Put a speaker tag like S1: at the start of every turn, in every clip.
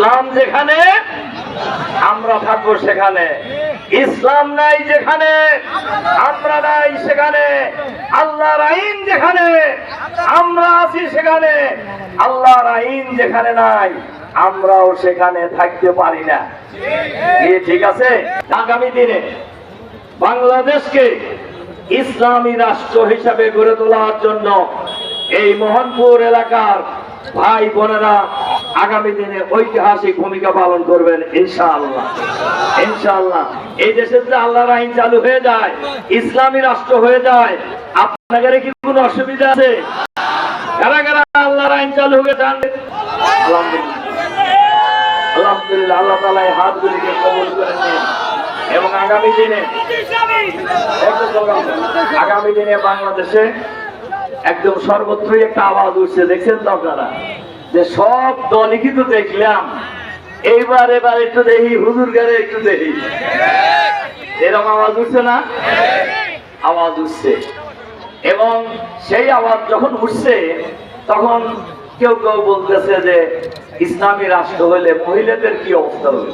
S1: ইসলাম যেখানে, আমরা থাকব সেখানে। ইসলাম নাই যেখানে, আমরা নাই সেখানে। আল্লাহর আইন যেখানে, আমরা আছি সেখানে। আল্লাহর আইন যেখানে নাই, আমরাও সেখানে থাকতে পারি না। ঠিক আছে? আগামী দিনে বাংলাদেশকে ইসলামী রাষ্ট্র হিসাবে গড়ে তোলার জন্য এই মোহনপুর এলাকার ভাই বোনেরা আগামী দিনে ঐতিহাসিক ভূমিকা পালন করবেন ইনশাআল্লাহ। ইনশাআল্লাহ। এই দেশে যদি আল্লাহর আইন চালু হয়ে যায়, ইসলামী রাষ্ট্র হয়ে যায়, আপনাদের কি কোনো অসুবিধা আছে? কারা কারা আল্লাহর আইন চালু হয়ে যান? আলহামদুলিল্লাহ। আল্লাহ তালা এই হাতগুলিকে কবুল করে নিন। এবং আগামী দেন। আগামী দিনে বাংলাদেশে একদম সর্বত্রই একটা আওয়াজ উঠছে, দেখছেন তো আপনারা? যে সব দলই কিন্তু দেখলাম, এইবার এবার একটু দেখি হুজুর গারে একটু দেখি। এরকম আওয়াজ উঠছে না? আওয়াজ উঠছে। এবং সেই আওয়াজ যখন উঠছে, তখন কেউ কেউ বলতেছে যে, ইসলামী রাষ্ট্র হলে মহিলাদের কি অবস্থা হবে?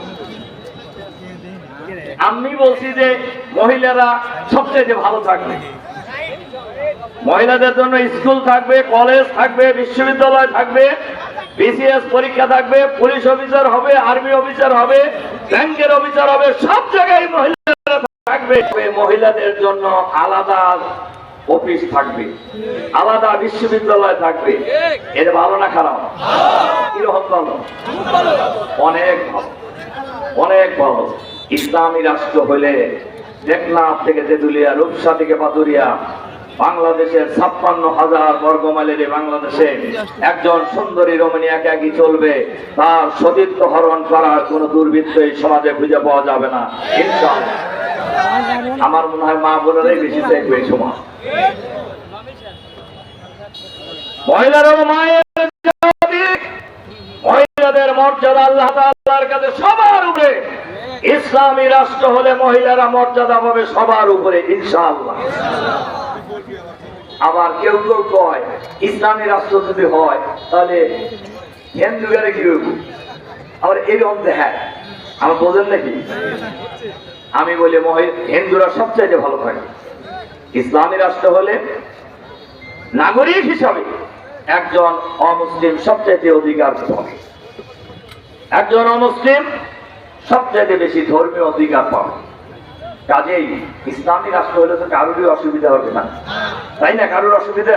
S1: আমি বলছি যে, মহিলারা সবচেয়ে ভালো থাকবে। মহিলাদের জন্য স্কুল থাকবে, কলেজ থাকবে, বিশ্ববিদ্যালয় থাকবে বিসিএস পরীক্ষা থাকবে, পুলিশ অফিসার হবে, আর্মি অফিসার হবে, ব্যাংকের অফিসার হবে, সব জায়গায় মহিলারা থাকবে। মহিলাদের জন্য আলাদা অফিস থাকবে, আলাদা বিশ্ববিদ্যালয় থাকবে। এটা ভালো না খারাপ? কীরকম ভালো? অনেক অনেক ভালো। ইসলামী রাষ্ট্র হলে টেকনাফ থেকে তেঁতুলিয়া রূপসা থেকে পাতুরিয়া বাংলাদেশের ছাপ্পান্ন হাজার বর্গ মাইলের বাংলাদেশে একজন সুন্দরী রমণী একাকি চলবে, তার সতীত্ব হরণ করার কোন দুর্বৃত্ত এই সমাজে খুঁজে পাওয়া যাবে না। আমার মনে হয় মা বোনেরাই বেশি দেখবে এই সময় মহিলার মহিলাদের মর্যাদা আল্লাহ কাছে সবার উপরে। ইসলামী রাষ্ট্র হলে মহিলারা মর্যাদা পাবে সবার উপরে, ইনশাআল্লাহ। আবার কেউ কেউ কয়, ইসলামী রাষ্ট্র যদি হয়, তাহলে হিন্দুগারে কি হইব? আবার এরকম দেখায়। আমার বোঝেন নাকি? আমি বলি হিন্দুরা সবচাইতে ভালো থাকে ইসলামী রাষ্ট্র হলে নাগরিক হিসাবে একজন অমুসলিম সবচাইতে অধিকার পাবে একজন অমুসলিম সবচাইতে বেশি ধর্মীয় অধিকার পাবে কাজেই ইসলামী রাষ্ট্র হলে তো কারোরই অসুবিধা হবে না। তাই না? কারোর অসুবিধা?